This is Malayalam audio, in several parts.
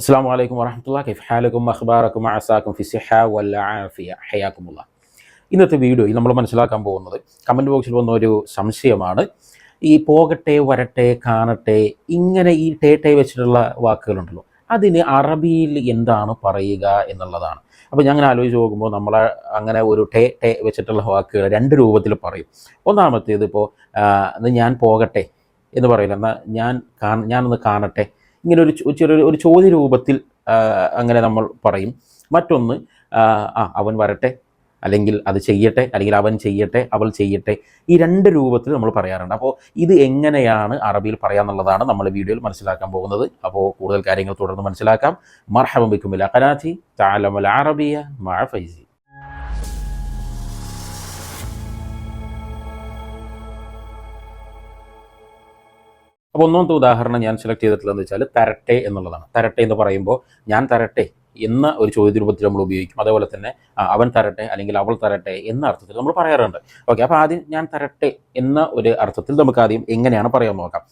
അസ്സാം വലൈക്കും വറഹമത്തുള്ള കൈഫ് ഹാലക്കും അഖ്ബാറക്കും അസാക്കും ഫിസിഹ വല്ലാഫിയ ഹയാക്കുമുള്ള ഇന്നത്തെ വീഡിയോയിൽ നമ്മൾ മനസ്സിലാക്കാൻ പോകുന്നത് കമന്റ് ബോക്സിൽ വന്ന ഒരു സംശയമാണ്. ഈ പോകട്ടെ വരട്ടെ കാണട്ടെ ഇങ്ങനെ ഈ ടേ ടേ വെച്ചിട്ടുള്ള വാക്കുകളുണ്ടല്ലോ. അതിന് അറബിയിൽ എന്താണ് പറയുക എന്നുള്ളതാണ്. അപ്പോൾ ഞാൻ അങ്ങനെ ആലോചിച്ച് നോക്കുമ്പോൾ നമ്മൾ അങ്ങനെ ഒരു ടേ ടേ വെച്ചിട്ടുള്ള വാക്കുകൾ രണ്ട് രൂപത്തിൽ പറയും. ഒന്നാമത്തേത് ഇപ്പോൾ ഞാൻ പോകട്ടെ എന്ന് പറയില്ല. എന്നാൽ ഞാൻ കാ ഞാനൊന്ന് കാണട്ടെ ഇങ്ങനെ ഒരു ചെറിയ ചെറിയൊരു ഒരു ചോദ്യ രൂപത്തിൽ അങ്ങനെ നമ്മൾ പറയും. മറ്റൊന്ന് ആ അവൻ വരട്ടെ അല്ലെങ്കിൽ അത് ചെയ്യട്ടെ അല്ലെങ്കിൽ അവൻ ചെയ്യട്ടെ അവൾ ചെയ്യട്ടെ ഈ രണ്ട് രൂപത്തിൽ നമ്മൾ പറയാറുണ്ട്. അപ്പോൾ ഇത് എങ്ങനെയാണ് അറബിയിൽ പറയാന്നുള്ളതാണ് നമ്മൾ വീഡിയോയിൽ മനസ്സിലാക്കാൻ പോകുന്നത്. അപ്പോൾ കൂടുതൽ കാര്യങ്ങൾ തുടർന്ന് മനസ്സിലാക്കാം. മർഹബിക്കുമില്ല കനാഥി താലമൽ അറബിയ മഴ ഫൈസി. അപ്പോൾ ഒന്നാമത്തെ ഉദാഹരണം ഞാൻ സെലക്ട് ചെയ്തിട്ടുള്ളതെന്ന് വെച്ചാൽ തരട്ടെ എന്നുള്ളതാണ്. തരട്ടെ എന്ന് പറയുമ്പോൾ ഞാൻ തരട്ടെ എന്ന ഒരു ചോദ്യ രൂപത്തിൽ നമ്മൾ ഉപയോഗിക്കും. അതേപോലെ തന്നെ അവൻ തരട്ടെ അല്ലെങ്കിൽ അവൾ തരട്ടെ എന്ന അർത്ഥത്തിൽ നമ്മൾ പറയാറുണ്ട്. ഓക്കെ അപ്പോൾ ആദ്യം ഞാൻ തരട്ടെ എന്ന ഒരു അർത്ഥത്തിൽ നമുക്ക് ആദ്യം എങ്ങനെയാണ് പറയാൻ നോക്കാം.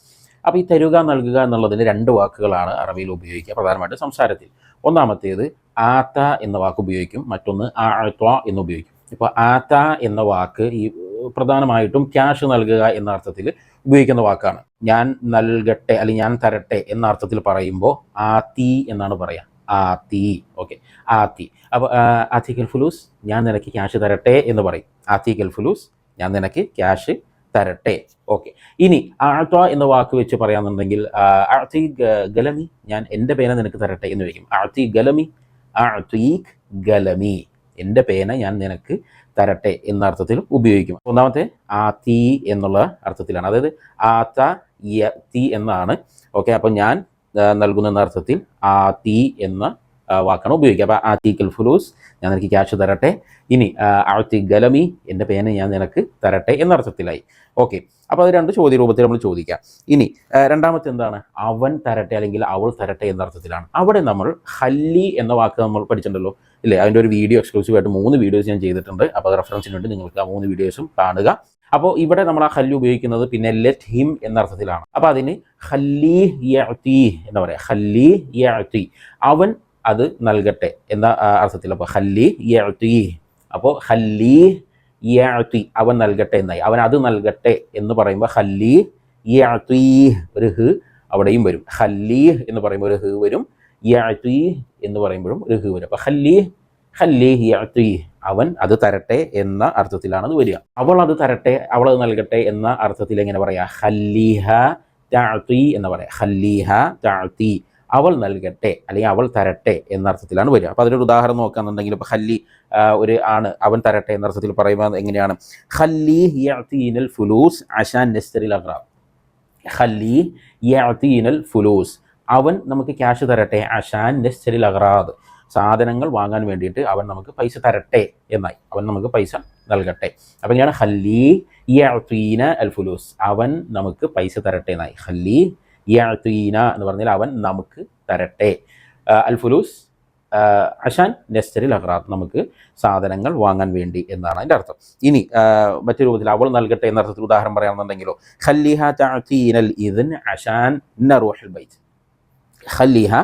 അപ്പോൾ ഈ തരുക നൽകുക എന്നുള്ളതിന് രണ്ട് വാക്കുകളാണ് അറബിയിൽ ഉപയോഗിക്കുക പ്രധാനമായിട്ട് സംസാരത്തിൽ. ഒന്നാമത്തേത് ആത്ത എന്ന വാക്ക് ഉപയോഗിക്കും. മറ്റൊന്ന് ആഴ്ത്വ എന്ന് ഉപയോഗിക്കും. ഇപ്പോൾ ആത്ത എന്ന വാക്ക് ഈ പ്രധാനമായിട്ടും ക്യാഷ് നൽകുക എന്ന അർത്ഥത്തിൽ ഉപയോഗിക്കുന്ന വാക്കാണ്. ഞാൻ നൽകട്ടെ അല്ലെങ്കിൽ ഞാൻ തരട്ടെ എന്ന അർത്ഥത്തിൽ പറയുമ്പോൾ ആ തീ എന്നാണ് പറയുക തീ ഓക്കെ ആ തീ അപ്പോൾ ആത്തിക്കൽ ഫുലൂസ് ഞാൻ നിനക്ക് ക്യാഷ് തരട്ടെ എന്ന് പറയും. ആത്തിക്കൽ ഫുലൂസ് ഞാൻ നിനക്ക് ക്യാഷ് തരട്ടെ. ഓക്കെ ഇനി ആഴ്ത്ത എന്ന വാക്ക് വെച്ച് പറയാന്നുണ്ടെങ്കിൽ ആഴ്ത്തി ഗലമി ഞാൻ എന്റെ പേന നിനക്ക് തരട്ടെ എന്ന് വയ്ക്കും ആഴ്ത്തി ഗലമി ആഴ്ത്തീഖ് ഗലമി. എന്റെ പേന ഞാൻ നിനക്ക് തരട്ടെ എന്ന അർത്ഥത്തിൽ ഉപയോഗിക്കും. ഒന്നാമത്തെ ആ തീ എന്നുള്ള അർത്ഥത്തിലാണ്. അതായത് ആത്ത തീ എന്നാണ്. ഓക്കെ അപ്പം ഞാൻ നൽകുന്ന അർത്ഥത്തിൽ തീ എന്ന ആ, വാക്കാണ് ഉപയോഗിക്കുക. അപ്പോൾ തീക്കൽ ഫുലൂസ് ഞാൻ നിനക്ക് ക്യാഷ് തരട്ടെ. ഇനി ആഴ്ത്തി ഗലമി എന്റെ പേന ഞാൻ നിനക്ക് തരട്ടെ എന്ന അർത്ഥത്തിലായി ഓക്കെ അപ്പോൾ അത് രണ്ട് ചോദ്യ രൂപത്തിൽ നമ്മൾ ചോദിക്കാം. ഇനി ആ, രണ്ടാമത്തെ എന്താണ്? അവൻ തരട്ടെ അല്ലെങ്കിൽ അവൾ തരട്ടെ എന്ന അർത്ഥത്തിലാണ് അവിടെ നമ്മൾ ഹല്ലി എന്ന വാക്ക് നമ്മൾ പഠിച്ചിട്ടുണ്ടല്ലോ. ഇല്ലേ? അതിന്റെ ഒരു വീഡിയോ എക്സ്ക്ലൂസീവ് ആയിട്ട് മൂന്ന് വീഡിയോസ് ഞാൻ ചെയ്തിട്ടുണ്ട്. അപ്പോൾ അത് റെഫറൻസിന് വേണ്ടി നിങ്ങൾക്ക് ആ മൂന്ന് വീഡിയോസും കാണുക. അപ്പോൾ ഇവിടെ നമ്മൾ ആ ഹല്ല് ഉപയോഗിക്കുന്നത് പിന്നെ ലെറ്റ് ഹിം എന്ന അർത്ഥത്തിലാണ്. അപ്പോൾ അതിന് ഹല്ലി യാത്തി എന്ന് പറയാം. ഹല്ലി യാത്തി അവൻ അത് നൽകട്ടെ എന്ന അർത്ഥത്തിൽ അപ്പോൾ ഹല്ലി യാത്തി അപ്പോൾ ഹല്ലി യാത്തി അവൻ നൽകട്ടെ എന്നായി. അവൻ അത് നൽകട്ടെ എന്ന് പറയുമ്പോൾ ഹല്ലി യാത്തി ഒരു ഹ് അവിടെയും വരും. ഹല്ലി എന്ന് പറയുമ്പോൾ ഒരു ഹ് വരും. എന്ന് പറയുമ്പോഴും ഒരു ഹ് വരും. അപ്പോൾ ഹല്ലി ഹല്ലി അവൻ അത് തരട്ടെ എന്ന അർത്ഥത്തിലാണ് അത് വരിക. അവൾ അത് തരട്ടെ അവൾ അത് നൽകട്ടെ എന്ന അർത്ഥത്തിൽ എങ്ങനെ പറയാ? ഹല്ലിഹ താഴ്ത്തി എന്ന് പറയാം. ഹല്ലിഹ താഴ്ത്തി അവൾ നൽകട്ടെ അല്ലെങ്കിൽ അവൾ തരട്ടെ എന്ന അർത്ഥത്തിലാണ് വരിക. അപ്പോൾ അതിനൊരു ഉദാഹരണം നോക്കുകയാണെന്നുണ്ടെങ്കിൽ ഇപ്പോൾ ഹല്ലി ഒരു ആണ്. അവൻ തരട്ടെ എന്ന അർത്ഥത്തിൽ പറയുമ്പോൾ എങ്ങനെയാണ്? ഹല്ലി യഅ്തീനൽ ഫുലൂസ് അഷാൻ നെസ്തറിൽ അഗ്രാബ് ഹല്ലി ഫുലൂസ്. അവൻ നമുക്ക് ക്യാഷ് തരട്ടെ. അഷാൻ നെസ്തറിൽ അഗ്രാദ് സാധനങ്ങൾ വാങ്ങാൻ വേണ്ടിയിട്ട് അവൻ നമുക്ക് പൈസ തരട്ടെ എന്നായി. അവൻ നമുക്ക് പൈസ നൽകട്ടെ. അപ്പം ഞാൻ ഹല്ലി യഅ്തീന അൽ ഫുലൂസ് അവൻ നമുക്ക് പൈസ തരട്ടെ എന്നായി. ഹല്ലി യഅ്തീന എന്ന് പറഞ്ഞാൽ അവൻ നമുക്ക് തരട്ടെ. അൽ ഫുലൂസ് അഷാൻ നെസ്റ്ററിൽ അഹ്റാത്ത് നമുക്ക് സാധനങ്ങൾ വാങ്ങാൻ വേണ്ടി എന്നാണ് അതിന്റെ അർത്ഥം. ഇനി മറ്റു രൂപത്തിൽ അവൾ നൽകട്ടെ എന്ന അർത്ഥത്തിൽ ഉദാഹരണം പറയുകയാണെന്നുണ്ടെങ്കിലോ ഖല്ലിഹ തഅ്തീനൽ ഇദ്ൻ അഷാൻ നറൂഹൽ ബൈത്ത്. ഖല്ലിഹ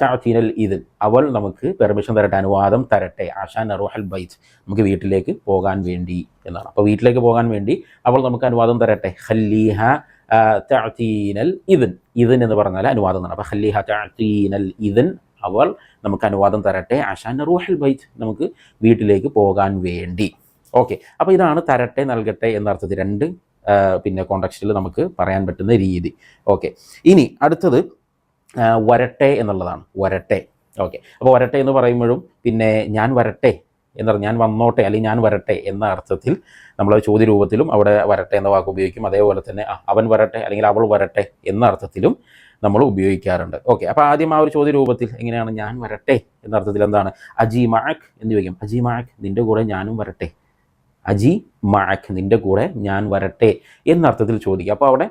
ചാത്തീനൽ ഇത് അവൾ നമുക്ക് പെർമിഷൻ തരട്ടെ അനുവാദം തരട്ടെ. ആശാൻ നറൂഹൽ ബൈത്ത് നമുക്ക് വീട്ടിലേക്ക് പോകാൻ വേണ്ടി എന്നാണ്. അപ്പോൾ വീട്ടിലേക്ക് പോകാൻ വേണ്ടി അവൾ നമുക്ക് അനുവാദം തരട്ടെ. ഹല്ലീഹ ചാത്തീനൽ ഇതിൻ ഇദ്ൻ എന്ന് പറഞ്ഞാൽ അനുവാദം എന്നാണ്. അപ്പോൾ ഹല്ലീഹ ചാത്തീനൽ ഇദ്ൻ അവൾ നമുക്ക് അനുവാദം തരട്ടെ. ആശാൻ റൂഹൽ ബൈത്ത് നമുക്ക് വീട്ടിലേക്ക് പോകാൻ വേണ്ടി. ഓക്കെ. അപ്പോൾ ഇതാണ് തരട്ടെ നൽകട്ടെ എന്നർത്ഥത്തിൽ രണ്ട് പിന്നെ കോണ്ടക്സ്റ്റിൽ നമുക്ക് പറയാൻ പറ്റുന്ന രീതി. ഓക്കെ. ഇനി അടുത്തത് വരട്ടെ എന്നുള്ളതാണ്. വരട്ടെ. ഓക്കെ. അപ്പോൾ വരട്ടെ എന്ന് പറയുമ്പോഴും പിന്നെ ഞാൻ വരട്ടെ എന്ന് പറഞ്ഞാൽ ഞാൻ വന്നോട്ടെ അല്ലെങ്കിൽ ഞാൻ വരട്ടെ എന്ന അർത്ഥത്തിൽ നമ്മൾ ചോദ്യ രൂപത്തിലും അവിടെ വരട്ടെ എന്ന വാക്ക് ഉപയോഗിക്കും. അതേപോലെ തന്നെ അവൻ വരട്ടെ അല്ലെങ്കിൽ അവൾ വരട്ടെ എന്ന അർത്ഥത്തിലും നമ്മൾ ഉപയോഗിക്കാറുണ്ട്. ഓക്കെ. അപ്പോൾ ആദ്യം ആ ഒരു ചോദ്യ രൂപത്തിൽ എങ്ങനെയാണ് ഞാൻ വരട്ടെ എന്ന അർത്ഥത്തിൽ എന്താണ്? അജി മാക് എന്ന് ചോദിക്കും. അജി മാക് നിന്റെ കൂടെ ഞാനും വരട്ടെ. അജി മാക് നിന്റെ കൂടെ ഞാൻ വരട്ടെ എന്നർത്ഥത്തിൽ ചോദിക്കുക അപ്പോൾ അവിടെ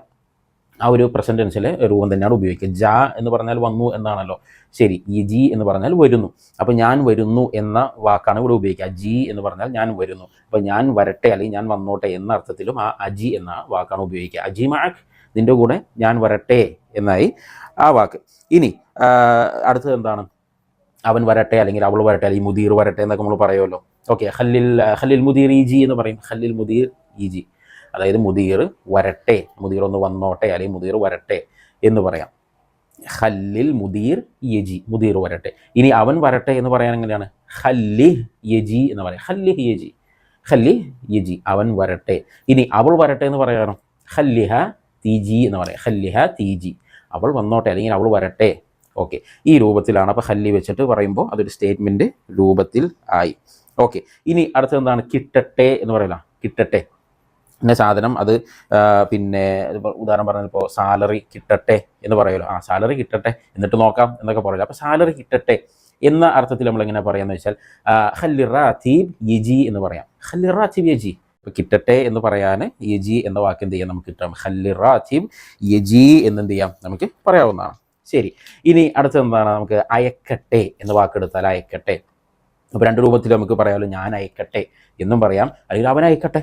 ആ ഒരു ടെൻസിലെ രൂപം തന്നെയാണ് ഉപയോഗിക്കുക. ജ എന്ന് പറഞ്ഞാൽ വന്നു എന്നാണല്ലോ. ശരി ഈ ജി എന്ന് പറഞ്ഞാൽ വരുന്നു. അപ്പോൾ ഞാൻ വരുന്നു എന്ന വാക്കാണ് ഇവിടെ ഉപയോഗിക്കുക. ജി എന്ന് പറഞ്ഞാൽ ഞാൻ വരുന്നു. അപ്പോൾ ഞാൻ വരട്ടെ അല്ലെങ്കിൽ ഞാൻ വന്നോട്ടെ എന്ന അർത്ഥത്തിലും ആ അജി എന്ന വാക്കാണ് ഉപയോഗിക്കുക. അജി മാക് നിന്റെ കൂടെ ഞാൻ വരട്ടെ എന്നായി ആ വാക്ക്. ഇനി അടുത്തത് എന്താണ്? അവൻ വരട്ടെ അല്ലെങ്കിൽ അവൾ വരട്ടെ അല്ലെങ്കിൽ മുദീർ വരട്ടെ എന്നൊക്കെ നമ്മൾ പറയുമല്ലോ. ഓക്കെ ഹല്ലിൽ ഹല്ലിൽ മുദീർ ഇ ജി എന്ന് പറയും. ഹല്ലിൽ മുദീർ ഇ ജി. അതായത് മുദീർ വരട്ടെ മുദീർ ഒന്ന് വന്നോട്ടെ അല്ലെങ്കിൽ മുദീർ വരട്ടെ എന്ന് പറയാം. ഹല്ലിൽ മുദീർ യജി മുദീർ വരട്ടെ. ഇനി അവൻ വരട്ടെ എന്ന് പറയാൻ എങ്ങനെയാണ്? ഹല്ലി യജി എന്ന് പറയാം. ഹല്ലി യജി ഹല്ലി യജി അവൻ വരട്ടെ. ഇനി അവൾ വരട്ടെ എന്ന് പറയാനോ ഹല്ലിഹ തീജി എന്ന് പറയാം. ഹല്ലിഹ തീജി അവൾ വന്നോട്ടെ അല്ലെങ്കിൽ അവൾ വരട്ടെ. ഓക്കെ. ഈ രൂപത്തിലാണ് അപ്പോൾ ഹല്ലി വെച്ചിട്ട് പറയുമ്പോൾ അതൊരു സ്റ്റേറ്റ്മെന്റ് രൂപത്തിൽ ആയി. ഓക്കെ. ഇനി അടുത്തെന്താണ് കിട്ടട്ടെ എന്ന് പറയില്ല കിട്ടട്ടെ. പിന്നെ സാധനം അത് പിന്നെ ഉദാഹരണം പറഞ്ഞാൽ ഇപ്പോൾ സാലറി കിട്ടട്ടെ എന്ന് പറയുമല്ലോ. ആ സാലറി കിട്ടട്ടെ എന്നിട്ട് നോക്കാം എന്നൊക്കെ പറയില്ല അപ്പോൾ സാലറി കിട്ടട്ടെ എന്ന അർത്ഥത്തിൽ നമ്മൾ എങ്ങനെ പറയാന്ന് വെച്ചാൽ ഹല്ലിറാത്തീബ് യജി എന്ന് പറയാം. ഹല്ലിറാത്തീബ് യജി. ഇപ്പൊ കിട്ടട്ടെ എന്ന് പറയാൻ യജി എന്ന വാക്ക് എന്ത് ചെയ്യാം? നമുക്ക് കിട്ടാം. ഹല്ലിറാത്തീബ് യജി എന്ന് എന്ത് ചെയ്യാം? നമുക്ക് പറയാവുന്നതാണ്. ശരി. ഇനി അടുത്തത് എന്താണ്? നമുക്ക് അയക്കട്ടെ എന്ന് വാക്കെടുത്താൽ അയക്കട്ടെ. അപ്പോൾ രണ്ട് രൂപത്തിൽ നമുക്ക് പറയാമല്ലോ ഞാൻ അയക്കട്ടെ എന്നും പറയാം. അല്ലെങ്കിൽ അവൻ അയക്കട്ടെ.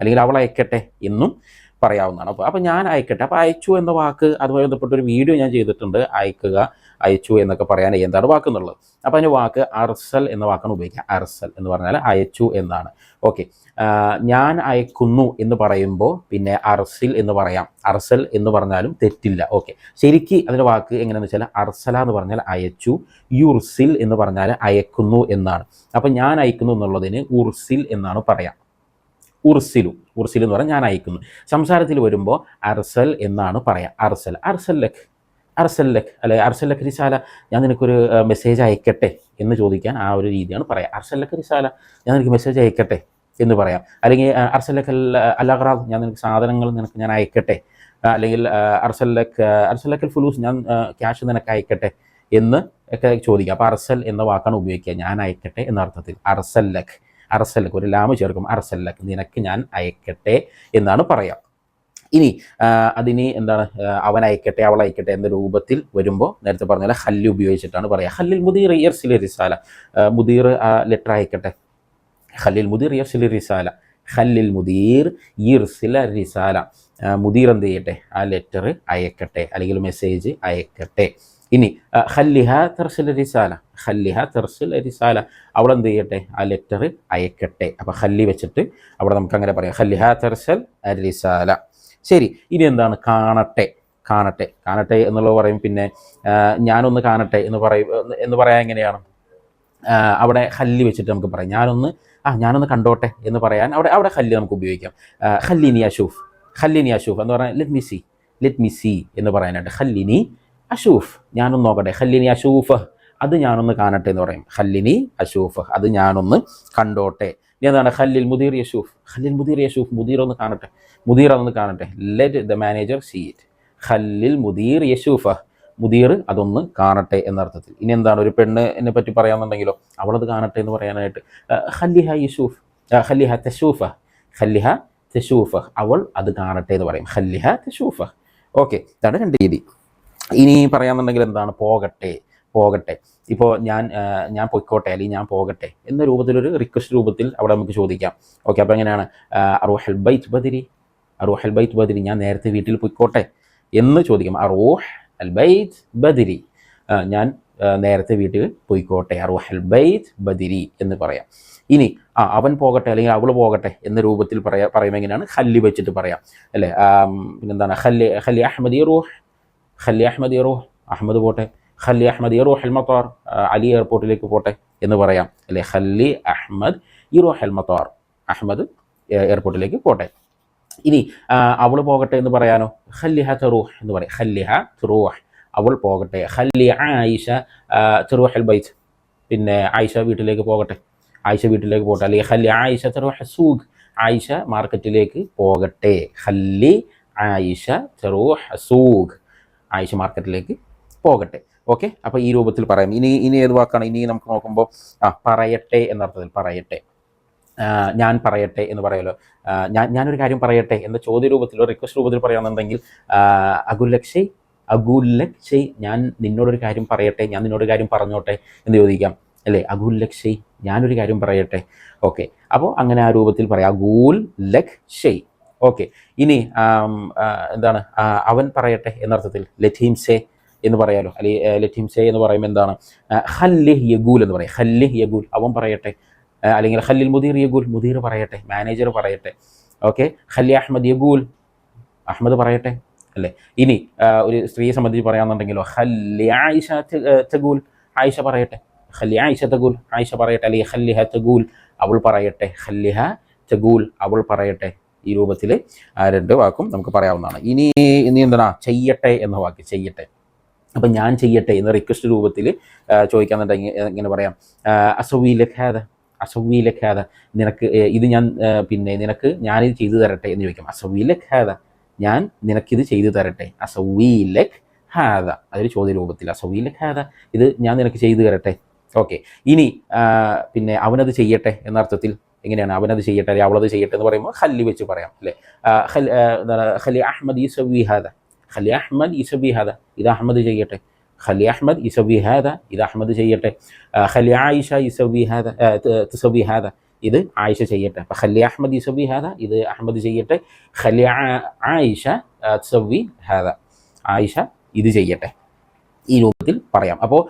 അല്ലെങ്കിൽ അവൾ അയക്കട്ടെ എന്നും പറയാവുന്നതാണ്. അപ്പോൾ അപ്പോൾ ഞാൻ അയക്കട്ടെ. അപ്പോൾ അയച്ചു എന്ന വാക്ക് അതുമായി ബന്ധപ്പെട്ട ഒരു വീഡിയോ ഞാൻ ചെയ്തിട്ടുണ്ട്. അയക്കുക അയച്ചു എന്നൊക്കെ പറയാൻ എന്താണ് വാക്ക് എന്നുള്ളത് അപ്പോൾ അതിന് വാക്ക് അർസൽ എന്ന വാക്കാണ് ഉപയോഗിക്കുക. അർസൽ എന്ന് പറഞ്ഞാൽ അയച്ചു എന്നാണ്. ഓക്കെ. ഞാൻ അയക്കുന്നു എന്ന് പറയുമ്പോൾ പിന്നെ അർസിൽ എന്ന് പറയാം. അർസൽ എന്ന് പറഞ്ഞാലും തെറ്റില്ല. ഓക്കെ. ശരിക്ക് അതിന്റെ വാക്ക് എങ്ങനെയാണെന്ന് വെച്ചാൽ അർസല എന്ന് പറഞ്ഞാൽ അയച്ചു യുർസിൽ എന്ന് പറഞ്ഞാൽ അയക്കുന്നു എന്നാണ്. അപ്പോൾ ഞാൻ അയക്കുന്നു എന്നുള്ളതിന് ഉർസിൽ എന്നാണ് പറയാം. ഉർസിലു ഉർസിൽ എന്ന് പറഞ്ഞാൽ ഞാൻ അയക്കുന്നു. സംസാരത്തിൽ വരുമ്പോൾ അർസൽ എന്നാണ് പറയാം. അർസൽ അർസൽ ലഖ് അർസൽ ലഖ് അല്ലെ അർസൽ ലഖ് റിസാല ഞാൻ നിനക്കൊരു മെസ്സേജ് അയക്കട്ടെ എന്ന് ചോദിക്കാൻ ആ ഒരു രീതിയാണ് പറയാം. അർസൽ ലഖ് റിസാല ഞാൻ നിനക്ക് മെസ്സേജ് അയക്കട്ടെ എന്ന് പറയാം. അല്ലെങ്കിൽ അർസൽ ലഖ് അലഹ്റാദ് ഞാൻ നിനക്ക് സാധനങ്ങൾ നിനക്ക് ഞാൻ അയക്കട്ടെ. അല്ലെങ്കിൽ അർസൽ ലഖ് അർസൽ ലഖൽ ഫുലൂസ് ഞാൻ ക്യാഷ് നിനക്ക് അയക്കട്ടെ എന്ന് ഒക്കെ ചോദിക്കാം. അപ്പോൾ അർസൽ എന്ന വാക്കാണ് ഉപയോഗിക്കുക. ഞാൻ അയക്കട്ടെ എന്ന അർത്ഥത്തിൽ. അർസൽ ലഖ് അർസലക്ക് ഒരു ലാമ് ചേർക്കും അർസലക്ക് നിനക്ക് ഞാൻ അയക്കട്ടെ എന്നാണ് പറയാം. ഇനി അതിന് എന്താണ് അവൻ അയക്കട്ടെ അവൾ അയക്കട്ടെ എന്ന രൂപത്തിൽ വരുമ്പോൾ നേരത്തെ പറഞ്ഞ പോലെ ഹല്ല് ഉപയോഗിച്ചിട്ടാണ് പറയുക ഹല്ലിൽ മുദീർ ഇയർസിലെ റിസാല. മുദീർ ലെറ്റർ അയക്കട്ടെ. ഹല്ലിൽ മുദീർ ഇയർസിലെ റിസാല. ഹല്ലിൽ മുദീർ ഇർസില റിസാല. മുദീർ എന്ത് ചെയ്യട്ടെ? ആ ലെറ്റർ അയക്കട്ടെ അല്ലെങ്കിൽ മെസ്സേജ് അയക്കട്ടെ. ഇനി ഖല്ലിഹ തെർസിൽ റിസാല ഹല്ലിഹ തെർസിൽ റിസാല. അവൾ എന്ത് ചെയ്യട്ടെ? ആ ലെറ്റർ അയക്കട്ടെ. അപ്പം ഹല്ലി വെച്ചിട്ട് അവിടെ നമുക്ക് അങ്ങനെ പറയാം. ഹല്ലിഹ തെർസൽ റിസാല. ശരി ഇനി എന്താണ്? കാണട്ടെ. കാണട്ടെ. കാണട്ടെ എന്നുള്ളത് പറയും. പിന്നെ ഞാനൊന്ന് കാണട്ടെ എന്ന് പറയും എന്ന് പറയാൻ എങ്ങനെയാണ്? അവിടെ ഹല്ലി വെച്ചിട്ട് നമുക്ക് പറയാം. ഞാനൊന്ന് ആ ഞാനൊന്ന് കണ്ടോട്ടെ എന്ന് പറയാൻ അവിടെ അവിടെ ഹല്ലി നമുക്ക് ഉപയോഗിക്കാം. ഹല്ലിനി അഷൂഫ് ഹല്ലിനി അഷൂഫ് എന്ന് പറഞ്ഞാൽ let me see let me see എന്ന് പറയാനായിട്ട് ഹല്ലിനി അഷൂഫ് ഞാനൊന്ന് നോക്കട്ടെ. ഹല്ലിനി അഷൂഫ് അത് ഞാനൊന്ന് കാണട്ടെ എന്ന് പറയും. ഹല്ലിനി അഷൂഫ് അത് ഞാനൊന്ന് കണ്ടോട്ടെ. ഇനി എന്താണ്? ഹല്ലിൽ മുദീർ യഷൂഫ് ഹല്ലിൽ മുദീർ യഷൂഫ് മുദീർ ഒന്ന് കാണട്ടെ. മുദീർ അതൊന്ന് കാണട്ടെ. Let the manager see it ഹല്ലിൽ മുദീർ യഷൂഫ മുദീർ അതൊന്ന് കാണട്ടെ എന്നർത്ഥത്തിൽ. ഇനി എന്താണ്? ഒരു പെണ്ണിനെ പറ്റി പറയാമെന്നുണ്ടെങ്കിലോ അവളത് കാണട്ടെ എന്ന് പറയാനായിട്ട്. ഹല്ലിഹ യഷൂഫ് ഹല്ലിഹ തെഷൂഫ ഹല്ലിഹ തെഷൂഫ അവൾ അത് കാണട്ടെ എന്ന് പറയും. ഹല്ലിഹ തെഷൂഫ ഓക്കെ ഇതാണ് രണ്ട് രീതി. ഇനി പറയാന്നുണ്ടെങ്കിൽ എന്താണ്? പോകട്ടെ പോകട്ടെ. ഇപ്പോൾ ഞാൻ ഞാൻ പൊയ്ക്കോട്ടെ അല്ലെങ്കിൽ ഞാൻ പോകട്ടെ എന്ന രൂപത്തിലൊരു റിക്വസ്റ്റ് രൂപത്തിൽ അവിടെ നമുക്ക് ചോദിക്കാം. ഓക്കെ അപ്പോൾ എങ്ങനെയാണ്? അറുഹൽ ബൈറ്റ് ബദിരി അറുഹൽ ബൈറ്റ് ബദിരി ഞാൻ നേരത്തെ വീട്ടിൽ പൊയ്ക്കോട്ടെ എന്ന് ചോദിക്കാം. അറോ അൽ ബദിരി. ആ, ഞാൻ നേരത്തെ വീട്ടിൽ പോയിക്കോട്ടെ അറുഹൽ ബൈത്ത് ബദിരി എന്ന് പറയാം. ഇനി ആ അവൻ പോകട്ടെ അല്ലെങ്കിൽ അവൾ പോകട്ടെ എന്ന രൂപത്തിൽ പറയാ പറയുമ്പോൾ എങ്ങനെയാണ്? ഹല്ലി വെച്ചിട്ട് പറയാം. അല്ലേ? പിന്നെന്താണ്? ഹല്ലി ഹല്ലി അഹമ്മദ് റൂഹ് ഖല്ലി അഹമ്മദ് യറൂഹ് അഹമ്മദ് പോട്ടെ. ഖല്ലി അഹമ്മദ് റൂഹ് അൽ മത്താർ അലി എയർപോർട്ടിലേക്ക് പോട്ടെ എന്ന് പറയാം. അല്ലെ? ഖല്ലി അഹമ്മദ് ഇറൂഹ് അൽ മത്താർ അഹമ്മദ് എയർപോർട്ടിലേക്ക് പോട്ടെ. ഇനി അവൾ പോകട്ടെ എന്ന് പറയാനോ? ഖല്ലിഹ തെറൂഹ് എന്ന് പറയാം. ഖല്ലിഹ തെറൂഹ്. അവൾ പോകട്ടെ. ഖല്ലി ആയിഷ തെറൂഹൽ ബൈത്ത് പിന്നെ ആയിഷ വീട്ടിലേക്ക് പോകട്ടെ. ആയിഷ വീട്ടിലേക്ക് പോകട്ടെ അല്ലെങ്കിൽ ഖല്ലി ആയിഷ തെറൂഹ് സൂഖ് ആയിഷ മാർക്കറ്റിലേക്ക് പോകട്ടെ. ഖല്ലി ആയിഷ തെറൂഹ് സൂഖ് ആയിഷ മാർക്കറ്റിലേക്ക് പോകട്ടെ. ഓക്കെ അപ്പോൾ ഈ രൂപത്തിൽ പറയാം. ഇനി ഇനി ഏത് വാക്കാണ്? ഇനി നമുക്ക് നോക്കുമ്പോൾ ആ പറയട്ടെ എന്നർത്ഥത്തിൽ പറയട്ടെ. ഞാൻ പറയട്ടെ എന്ന് പറയുമല്ലോ. ഞാൻ ഞാനൊരു കാര്യം പറയട്ടെ എന്ന ചോദ്യ രൂപത്തിലോ റിക്വസ്റ്റ് രൂപത്തിൽ പറയാമെന്നുണ്ടെങ്കിൽ അഗുലക്ഷയ് അഗുലക്ഷയ് ഞാൻ നിന്നോടൊരു കാര്യം പറയട്ടെ ഞാൻ നിന്നോട് കാര്യം പറഞ്ഞോട്ടെ എന്ന് ചോദിക്കാം. അല്ലേ? അഗുൽ ഞാനൊരു കാര്യം പറയട്ടെ. ഓക്കെ അപ്പോൾ അങ്ങനെ ആ രൂപത്തിൽ പറയാം. അഗൂൽ ലക് ഷെയ് ഓക്കെ. ഇനി എന്താണ് അവൻ പറയട്ടെ എന്നർത്ഥത്തിൽ ലഥീംസെ എന്ന് പറയാലോ. അല്ലെങ്കിൽ ലഥീംസെ എന്ന് പറയുമ്പോൾ എന്താണ്? ഹല്ലിഹ് യഗൂൽ എന്ന് പറയും. ഹല്ലിഹ് യഗൂൽ. അവൻ പറയട്ടെ. അല്ലെങ്കിൽ ഹല്ലിൽ മുദീർ യഗൂൽ. മുദീർ പറയട്ടെ. മാനേജർ പറയട്ടെ. ഓക്കെ. ഹല്ലി അഹമ്മദ് യഗൂൽ. അഹമ്മദ് പറയട്ടെ. അല്ലേ? ഇനി ഒരു സ്ത്രീയെ സംബന്ധിച്ച് പറയാന്നുണ്ടെങ്കിലോ ഹല്ലി ആയിഷ തഗൂൽ. ആയിഷ പറയട്ടെ. ഹല്ലി ആയിഷ തഗൂൽ. ആയിഷ പറയട്ടെ. അല്ലെങ്കിൽ ഹല്ലിഹ തഗൂൽ. അവൾ പറയട്ടെ. ഹല്ലിഹ തഗൂൽ. അവൾ പറയട്ടെ. ഈ രൂപത്തിൽ രണ്ട് വാക്കും നമുക്ക് പറയാവുന്നതാണ്. ഇനി ഇനി എന്താണ് ചെയ്യട്ടെ എന്ന വാക്ക് ചെയ്യട്ടെ. അപ്പം ഞാൻ ചെയ്യട്ടെ എന്ന റിക്വസ്റ്റ് രൂപത്തിൽ ചോദിക്കാന്നുണ്ടെങ്കിൽ എങ്ങനെ പറയാം. അസവി ലഖാദ അസവി ലഖാദ നിനക്ക് ഇത് ഞാൻ പിന്നെ നിനക്ക് ഞാനിത് ചെയ്തു തരട്ടെ എന്ന് ചോദിക്കാം. അസവി ലഖാദ ഞാൻ നിനക്കിത് ചെയ്തു തരട്ടെ. അസവി ലഖ് ഹാദ അതൊരു ചോദ്യ രൂപത്തിൽ അസവി ഇത് ഞാൻ നിനക്ക് ചെയ്തു തരട്ടെ. ഓക്കെ. ഇനി പിന്നെ അവനത് ചെയ്യട്ടെ എന്ന അർത്ഥത്തിൽ എങ്ങനെയാണ് അവനത് ചെയ്യട്ടെ അല്ലെങ്കിൽ അവളത് ചെയ്യട്ടെ എന്ന് പറയുമ്പോൾ ഹല്ലി വെച്ച് പറയാം അല്ലേ? ഖലി അഹമ്മദ് ഈസബി ഹാദ. ഖലി അഹമ്മദ് ഈസബി ഹാദ. ഇത് അഹമ്മദ് ചെയ്യട്ടെ. ഖലി അഹമ്മദ് ഇസവി ഹാദ. ഇത് അഹമ്മദ് ചെയ്യട്ടെ. ഖലി ആയിഷ ഇസവി ഹാദ ആ, ത- തുസവി ഹാദ. ഇത് ആയിഷ ചെയ്യട്ടെ. അപ്പം ഖലി അഹമ്മദ് ഇസവി ഹാദ ഇത് അഹമ്മദ് ചെയ്യട്ടെ. ഖലി ഹാദ. ആയിഷ ഈ രൂപത്തിൽ പറയാം. അപ്പോൾ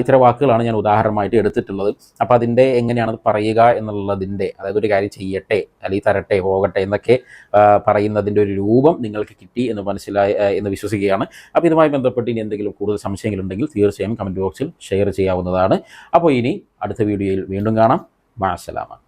ഇത്തരം വാക്കുകളാണ് ഞാൻ ഉദാഹരണമായിട്ട് എടുത്തിട്ടുള്ളത്. അപ്പോൾ അതിന്റെ എങ്ങനെയാണ് പറയുക എന്നുള്ളതിന്റെ അതായത് ഒരു കാര്യം ചെയ്യട്ടെ അല്ലെങ്കിൽ തരട്ടെ പോകട്ടെ എന്നൊക്കെ പറയുന്നതിന്റെ ഒരു രൂപം നിങ്ങൾക്ക് കിട്ടി എന്ന് മനസ്സിലായി എന്ന് വിശ്വസിക്കുകയാണ്. അപ്പോൾ ഇതുമായി ബന്ധപ്പെട്ട് ഇനി എന്തെങ്കിലും കൂടുതൽ സംശയങ്ങളുണ്ടെങ്കിൽ തീർച്ചയായും കമന്റ് ബോക്സിൽ ഷെയർ ചെയ്യാവുന്നതാണ്. അപ്പോൾ ഇനി അടുത്ത വീഡിയോയിൽ വീണ്ടും കാണാം. മാസലാമ